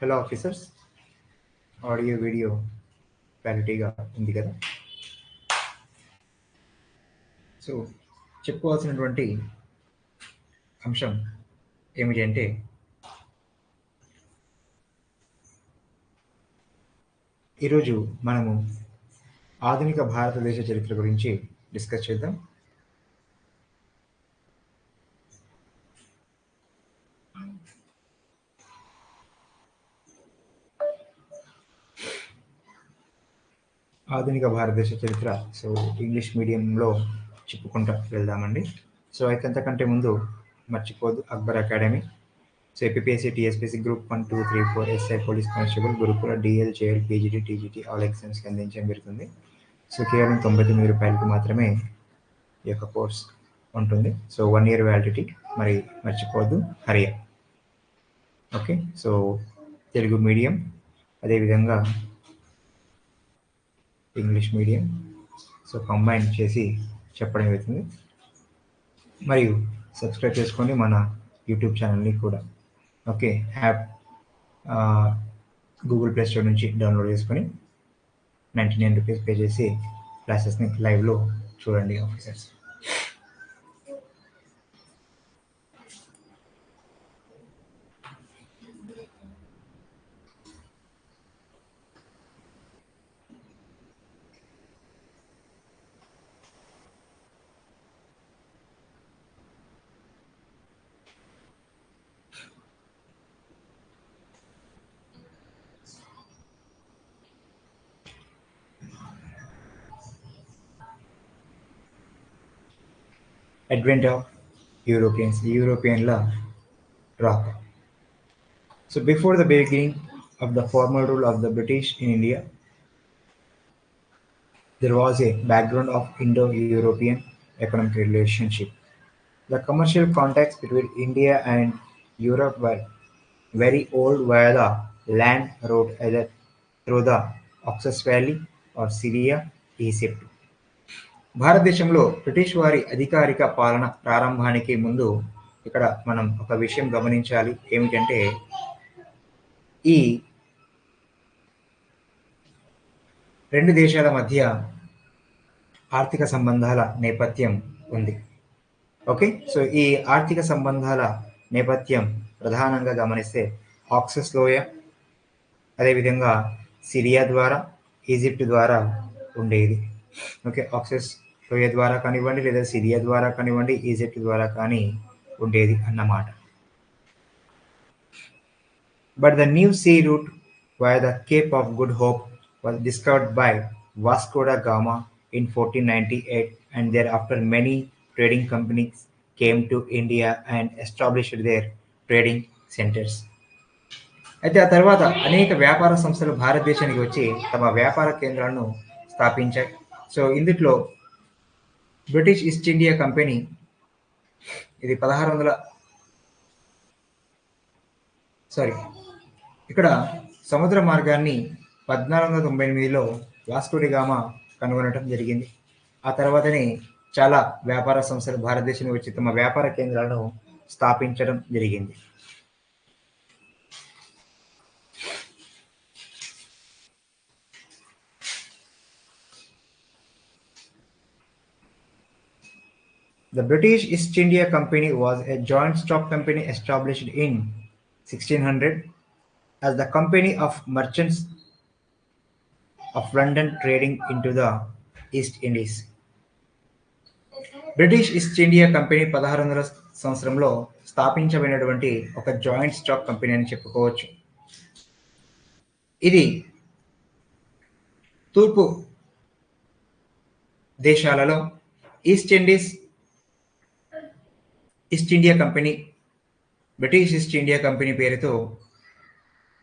Hello officers audio video క్వాలిటీగా ఉంది కదా? సో చెప్పుకోవాల్సినటువంటి అంశం ఏమిటి అంటే ఈరోజు మనము ఆధునిక భారతదేశ చరిత్ర గురించి డిస్కస్ చేద్దాం. ఆధునిక భారతదేశ చరిత్ర సో ఇంగ్లీష్ మీడియంలో చెప్పుకుంటా వెళ్దామండి. సో అయితే అంతకంటే ముందు మర్చిపోదు Akbar Academy so APSC TSPC group one two three four SI police constable గ్రూపులో DL JL PGT TGT all ఎగ్జామ్స్కి అందించడం జరుగుతుంది. సో కేవలం తొంభై తొమ్మిది రూపాయలకి మాత్రమే ఈ యొక్క కోర్స్ ఉంటుంది. సో వన్ ఇయర్ వ్యాలిడిటీ మరి మర్చిపోవద్దు. హరియా. ఓకే సో తెలుగు మీడియం అదేవిధంగా ఇంగ్లీష్ మీడియం సో కంబైన్ చేసి చెప్పడం అవుతుంది మరియు సబ్స్క్రైబ్ చేసుకొని మన యూట్యూబ్ ఛానల్ని కూడా. Okay app Google Play Store నుంచి డౌన్లోడ్ చేసుకొని నైంటీ నైన్ రూపీస్ పే చేసి క్లాసెస్ని లైవ్లో చూడండి officers advent of Europeans, European love, rock. So before the beginning of the formal rule of the British in India, there was a background of Indo-European economic relationship. The commercial contacts between India and Europe were very old via the land route either through the Oxus Valley or Syria, Egypt. భారతదేశంలో British వారి అధికారిక పాలన ప్రారంభానికి ముందు ఇక్కడ మనం ఒక విషయం గమనించాలి. ఏమిటంటే ఈ రెండు దేశాల మధ్య ఆర్థిక సంబంధాల నేపథ్యం ఉంది. ఓకే? సో ఈ ఆర్థిక సంబంధాల నేపథ్యం ప్రధానంగా గమనిస్తే ఆక్సస్ లోయ అదేవిధంగా సిరియా ద్వారా ఈజిప్ట్ ద్వారా ఉండేది. ఓకే? ఆక్సెస్ లోయ ద్వారా కానివ్వండి లేదా సిరియా ద్వారా కానివ్వండి ఈజిప్ట్ ద్వారా కానీ ఉండేది అన్నమాట. But the new sea route via the Cape of Good Hope was discovered by Vasco da Gama in fourteen ninety eight and thereafter many trading companies came to India and established their trading centres అయితే ఆ తర్వాత అనేక వ్యాపార సంస్థలు భారతదేశానికి వచ్చి తమ వ్యాపార కేంద్రాలను స్థాపించాయి. సో ఇందుట్లో బ్రిటిష్ ఈస్ట్ ఇండియా కంపెనీ. ఇది పదహారు వందల సారీ. ఇక్కడ సముద్ర మార్గాన్ని పద్నాలుగు వందల తొంభై ఎనిమిదిలో వాస్కోడిగామా కనుగొనడం జరిగింది. ఆ తర్వాతనే చాలా వ్యాపార సంస్థలు భారతదేశంలో వచ్చి తమ వ్యాపార కేంద్రాలను స్థాపించడం జరిగింది. The British East India Company was a joint stock company established in 1600 as the Company of Merchants of London trading into the East Indies. British East India Company పదహారు వందల సంవత్సరంలో స్థాపించబడినటువంటి ఒక జాయింట్ స్టాక్ కంపెనీ అని చెప్పుకోవచ్చు ఇది తూర్పు దేశాలలో East Indies East India Company British East India Company పేరుతో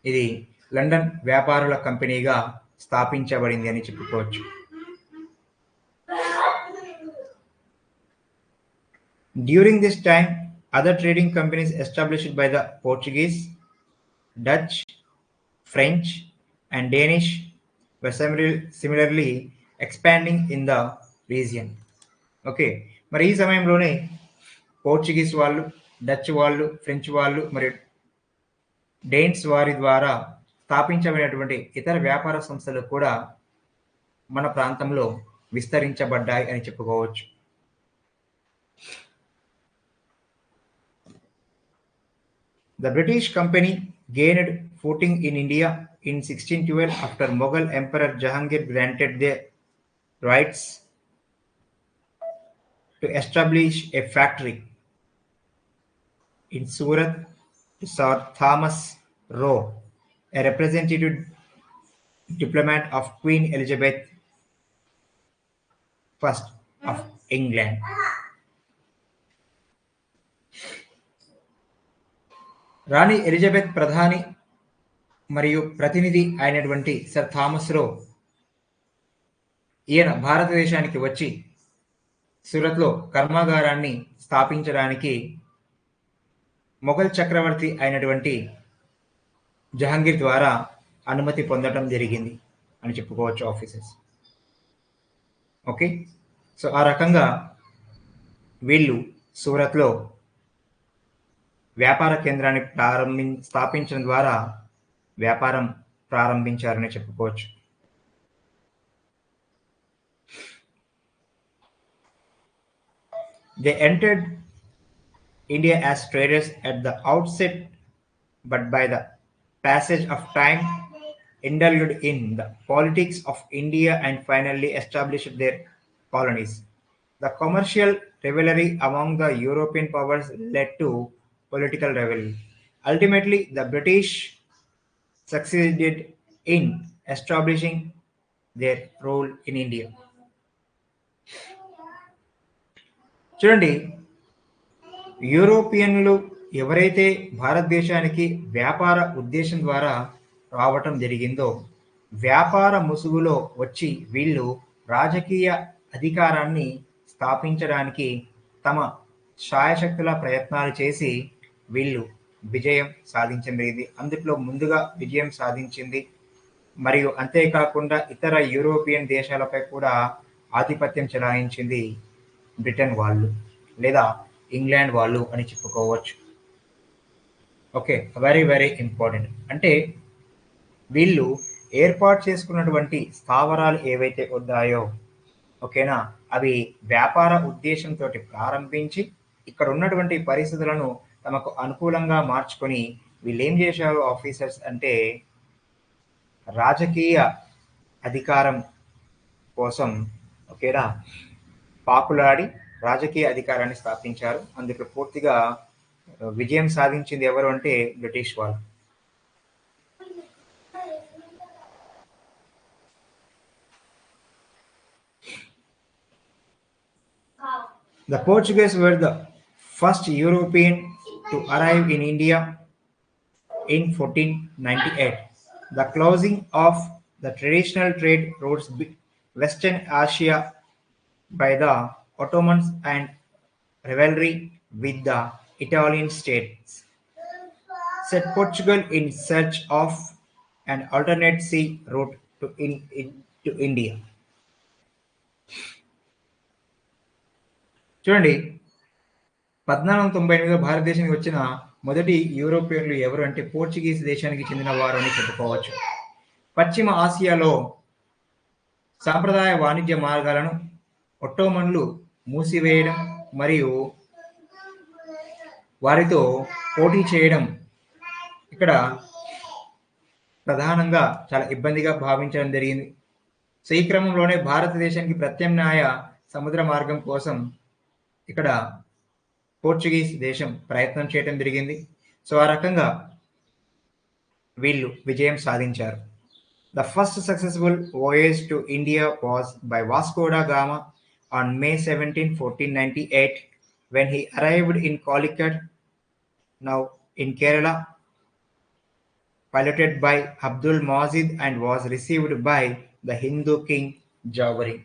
ఇది లండన్ వ్యాపారుల కంపెనీగా స్థాపించబడింది అని చెప్పుకోవచ్చు during this time other trading companies established by the Portuguese Dutch French and Danish were similarly, in expanding in the region. Okay మరి ఈ సమయంలోనే పోర్చుగీస్ వాళ్ళు డచ్ వాళ్ళు ఫ్రెంచ్ వాళ్ళు మరియు డెయిన్స్ వారి ద్వారా స్థాపించబడినటువంటి ఇతర వ్యాపార సంస్థలు కూడా మన ప్రాంతంలో విస్తరించబడ్డాయి అని చెప్పుకోవచ్చు. The British company gained footing in India in sixteen twelve after Mughal emperor Jahangir granted the rights to establish a factory in Surat to Sir Thomas Roe, a representative diplomat of Queen Elizabeth I of England. రాణి Elizabeth ప్రధాని మరియు ప్రతినిధి అయినటువంటి sir Thomas రో ఈయన భారతదేశానికి వచ్చి సూరత్లో కర్మాగారాన్ని స్థాపించడానికి మొఘల్ చక్రవర్తి అయినటువంటి జహాంగీర్ ద్వారా అనుమతి పొందడం జరిగింది అని చెప్పుకోవచ్చు ఆఫీసర్స్. ఓకే? సో ఆ రకంగా వీళ్ళు సూరత్లో వ్యాపార కేంద్రాన్ని ప్రారంభి స్థాపించడం ద్వారా వ్యాపారం ప్రారంభించారని చెప్పుకోవచ్చు. They entered India as traders at the outset, but by the passage of time, indulged in the politics of India and finally established their colonies. The commercial rivalry among the European powers led to political rivalry. Ultimately, the British succeeded in establishing their role in India. Children, యూరోపియన్లు ఎవరైతే భారతదేశానికి వ్యాపార ఉద్దేశం ద్వారా రావటం జరిగిందో వ్యాపార ముసుగులో వచ్చి వీళ్ళు రాజకీయ అధికారాన్ని స్థాపించడానికి తమ శాయశక్తుల ప్రయత్నాలు చేసి వీళ్ళు విజయం సాధించింది అందులో ముందుగా విజయం సాధించింది మరియు అంతేకాకుండా ఇతర యూరోపియన్ దేశాలపై కూడా ఆధిపత్యం చెలాయించింది బ్రిటన్ వాళ్ళు లేదా ఇంగ్లాండ్ వాళ్ళు అని చెప్పుకోవచ్చు. ఓకే వెరీ వెరీ ఇంపార్టెంట్ అంటే వీళ్ళు ఏర్పాటు చేసుకున్నటువంటి స్థావరాలు ఏవైతే ఉన్నాయో ఓకేనా అవి వ్యాపార ఉద్దేశంతో ప్రారంభించి ఇక్కడ ఉన్నటువంటి పరిస్థితులను తమకు అనుకూలంగా మార్చుకొని వీళ్ళు ఏం చేశారు ఆఫీసర్స్ అంటే రాజకీయ అధికారం కోసం ఓకేనా పాకులాడి రాజకీయ అధికారాన్ని స్థాపించారు. అందుకు పూర్తిగా విజయం సాధించింది ఎవరు అంటే బ్రిటిష్ వాళ్ళు the Portuguese were the first European to arrive in India in fourteen ninety eight. The closing of the traditional trade roads western Asia by the Ottomans and rivalry with the Italian states set Portugal in search of an alternate sea route to, in, in- to India. చూడండి పద్నాలుగు వందల తొంభై ఎనిమిదిలో భారతదేశానికి వచ్చిన మొదటి యూరోపియన్లు ఎవరు అంటే పోర్చుగీస్ దేశానికి చెందిన వారు అని చెప్పుకోవచ్చు పశ్చిమ ఆసియాలో సాంప్రదాయ వాణిజ్య మార్గాలను ఒట్టోమన్లు మూసివేయడం మరియు వారితో పోటీ చేయడం ఇక్కడ ప్రధానంగా చాలా ఇబ్బందిగా భావించడం జరిగింది. సో ఈ క్రమంలోనే భారతదేశానికి ప్రత్యామ్నాయ సముద్ర మార్గం కోసం ఇక్కడ పోర్చుగీస్ దేశం ప్రయత్నం చేయడం జరిగింది. సో ఆ రకంగా వీళ్ళు విజయం సాధించారు. The first successful voyage to India was by Vasco da Gama on May 17, 1498, when he arrived in Calicut, now in Kerala, piloted by Abdul Mazid and was received by the Hindu king Jawari.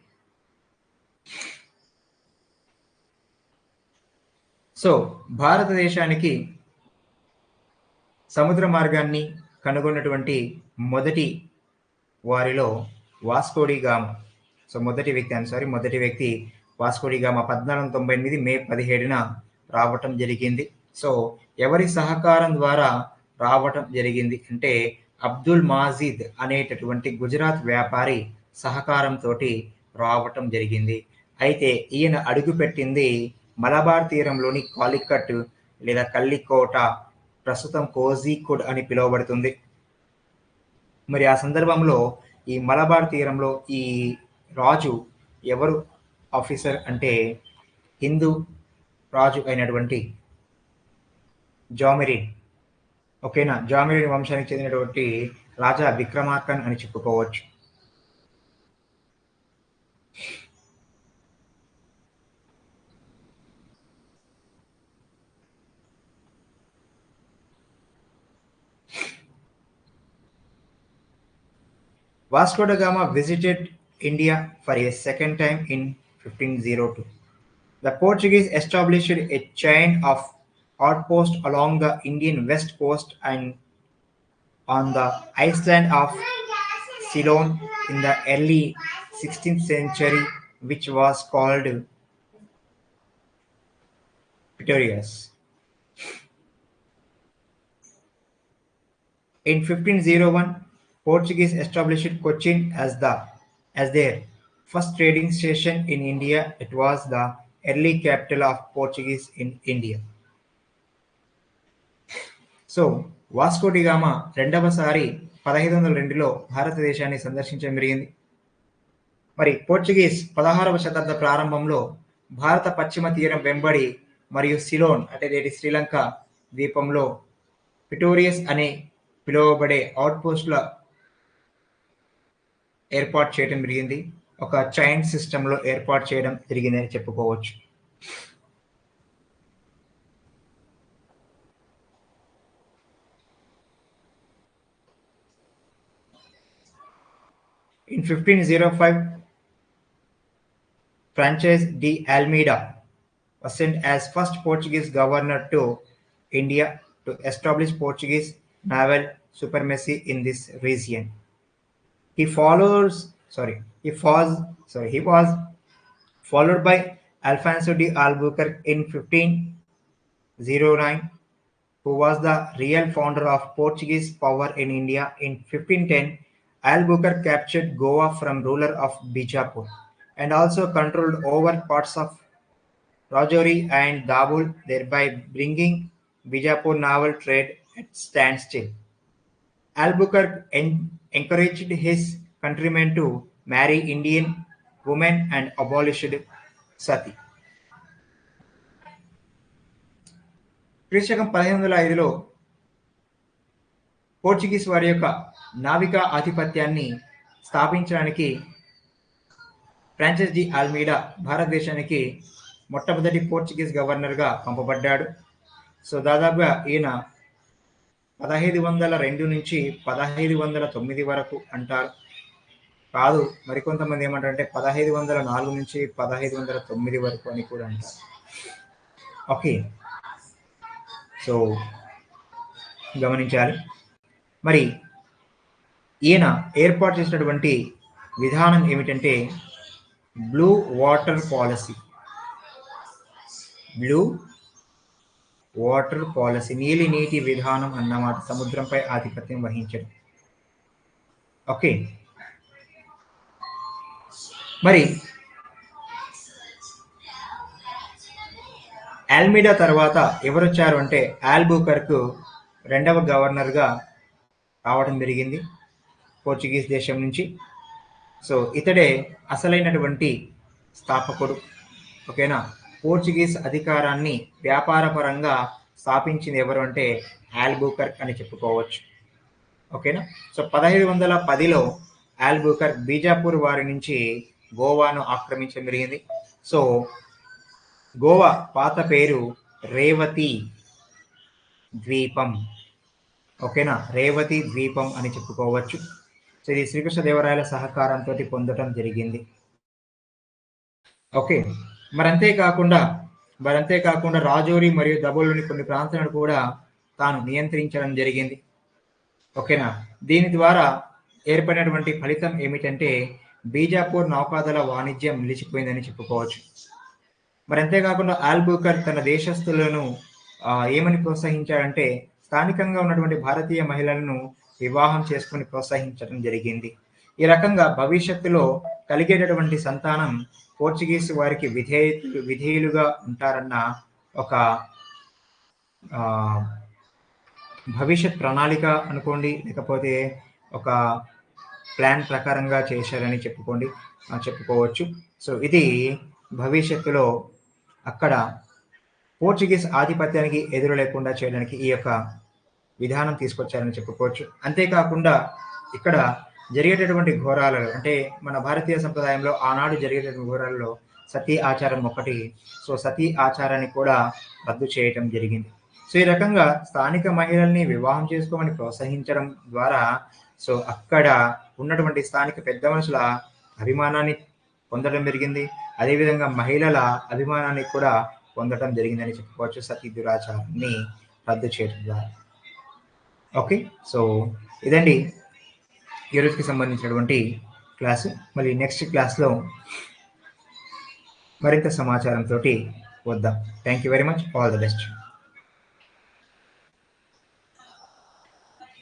So భారతదేశానికి సముద్ర మార్గాన్ని కనుగొన్నటువంటి మొదటి వారిలో Vasco da Gama so మొదటి వ్యక్తి అని sorry మొదటి వ్యక్తి వాస్కోడిగామా పద్నాలుగు తొంభై ఎనిమిది మే పదిహేడున రావటం జరిగింది. సో ఎవరి సహకారం ద్వారా రావటం జరిగింది అంటే అబ్దుల్ మాజీద్ అనేటటువంటి గుజరాత్ వ్యాపారి సహకారంతో రావటం జరిగింది. అయితే ఈయన అడుగుపెట్టింది మలబార్ తీరంలోని కాలికట్ లేదా కల్లికోట ప్రస్తుతం కోజీకోడ్ అని పిలువబడుతుంది. మరి ఆ సందర్భంలో ఈ మలబార్ తీరంలో ఈ రాజు ఎవరు ఆఫీసర్ అంటే హిందూ రాజు అయినటువంటి జామెరిన్. ఓకేనా? జామిరిన్ వంశానికి చెందినటువంటి రాజా విక్రమార్కన్ అని చెప్పుకోవచ్చు. Vasco da Gama visited India for a second time in 1502. The Portuguese established a chain of outposts along the Indian west coast and on the island of Ceylon in the early 16th century, which was called Pretorius. In 1501, Portuguese established Cochin as the as their first trading station in India. It was the early capital of Portuguese in India. So Vasco da Gama రెండవసారి పదహైదు వందల రెండులో భారతదేశాన్ని సందర్శించడం జరిగింది మరి Portuguese పదహారవ శతాబ్ద ప్రారంభంలో భారత పశ్చిమ తీరం వెంబడి మరియు సిలోన్ అంటే నేటి శ్రీలంక ద్వీపంలో పిటోరియస్ అనే పిలువబడే అవుట్పోస్టుల ఏర్పాటు చేయడం జరిగింది ఒక చైన్ సిస్టంలో ఏర్పాటు చేయడం జరిగిందని చెప్పుకోవచ్చు In 1505, Frances de Almeida was sent as first Portuguese governor to India to establish Portuguese naval supremacy in this region. He follows, sorry, he was, sorry, he was followed by Alfonso de Albuquerque in 1509, who was the real founder of Portuguese power in India. In 1510, Albuquerque captured Goa from ruler of Bijapur and also controlled over parts of Rajouri and Dabul, thereby bringing Bijapur naval trade at standstill. Albuquerque encouraged his countrymen to marry Indian women and abolished sati. క్రీస్తకం పదిహేను వందల ఐదులో Portuguese వారి యొక్క నావికా ఆధిపత్యాన్ని స్థాపించడానికి Francis D ఆల్మీడా భారతదేశానికి మొట్టమొదటి Portuguese గవర్నర్గా పంపబడ్డాడు సో దాదాపుగా ఈయన పదహైదు వందల రెండు నుంచి పదహైదు వందల తొమ్మిది వరకు అంటారు. కాదు మరికొంతమంది ఏమంటారంటే పదహైదు వందల నాలుగు నుంచి పదహైదు వందల తొమ్మిది వరకు అని కూడా అంటారు. ఓకే. సో గమనించాలి. మరి ఈయన ఏర్పాటు చేసినటువంటి విధానం ఏమిటంటే blue water policy. Blue water policy నీలి నీటి విధానం అన్నమాట సముద్రంపై ఆధిపత్యం వహించడం. ఓకే. మరి ఆల్మిడా తర్వాత ఎవరొచ్చారు అంటే ఆల్బూకర్కు రెండవ గవర్నర్గా రావడం జరిగింది పోర్చుగీస్ దేశం నుంచి. సో ఇతడే అసలైనటువంటి స్థాపకుడు. ఓకేనా? పోర్చుగీస్ అధికారాన్ని వ్యాపారపరంగా స్థాపించింది ఎవరు అంటే ఆల్బూకర్ అని చెప్పుకోవచ్చు. ఓకేనా? సో పదహైదు వందల పదిలో ఆల్బూకర్ బీజాపూర్ వారి నుంచి గోవాను ఆక్రమించడం జరిగింది. సో గోవా పాత పేరు రేవతి ద్వీపం. ఓకేనా? రేవతి ద్వీపం అని చెప్పుకోవచ్చు. సో ఇది శ్రీకృష్ణదేవరాయల సహకారంతో పొందడం జరిగింది. ఓకే. మరి అంతేకాకుండా మరి అంతేకాకుండా రాజోరి మరియు దబోలోని కొన్ని ప్రాంతాలను కూడా తాను నియంత్రించడం జరిగింది. ఓకేనా? దీని ద్వారా ఏర్పడినటువంటి ఫలితం ఏమిటంటే బీజాపూర్ నౌకాదళ వాణిజ్యం నిలిచిపోయిందని చెప్పుకోవచ్చు. మరి అంతేకాకుండా ఆల్బూకర్ తన దేశస్తులను ఏమని ప్రోత్సహించాడంటే స్థానికంగా ఉన్నటువంటి భారతీయ మహిళలను వివాహం చేసుకుని ప్రోత్సహించడం జరిగింది. ఈ రకంగా భవిష్యత్తులో కలిగేటటువంటి సంతానం పోర్చుగీస్ వారికి విధేయ విధేయులుగా ఉంటారన్న ఒక భవిష్యత్ ప్రణాళిక అనుకోండి లేకపోతే ఒక ప్లాన్ ప్రకారంగా చేశారని చెప్పుకోండి చెప్పుకోవచ్చు. సో ఇది భవిష్యత్తులో అక్కడ పోర్చుగీస్ ఆధిపత్యానికి ఎదురు లేకుండా చేయడానికి ఈ యొక్క విధానం తీసుకొచ్చారని చెప్పుకోవచ్చు. అంతేకాకుండా ఇక్కడ జరిగేటటువంటి ఘోరాలలో అంటే మన భారతీయ సంప్రదాయంలో ఆనాడు జరిగేటటువంటి ఘోరాలలో సతీ ఆచారం ఒకటి. సో సతీ ఆచారాన్ని కూడా రద్దు చేయటం జరిగింది. సో ఈ రకంగా స్థానిక మహిళల్ని వివాహం చేసుకోమని ప్రోత్సహించడం ద్వారా సో అక్కడ ఉన్నటువంటి స్థానిక పెద్ద మనుషుల అభిమానాన్ని పొందడం జరిగింది. అదేవిధంగా మహిళల అభిమానాన్ని కూడా పొందడం జరిగిందని చెప్పుకోవచ్చు. సతీ దురాచారాన్ని రద్దు చేయడం ద్వారా. ఓకే? సో ఇదండి ఈ రోజుకి సంబంధించినటువంటి క్లాసు మళ్ళీ నెక్స్ట్ క్లాస్లో మరింత సమాచారంతో వద్దాం. Thank you very much all the best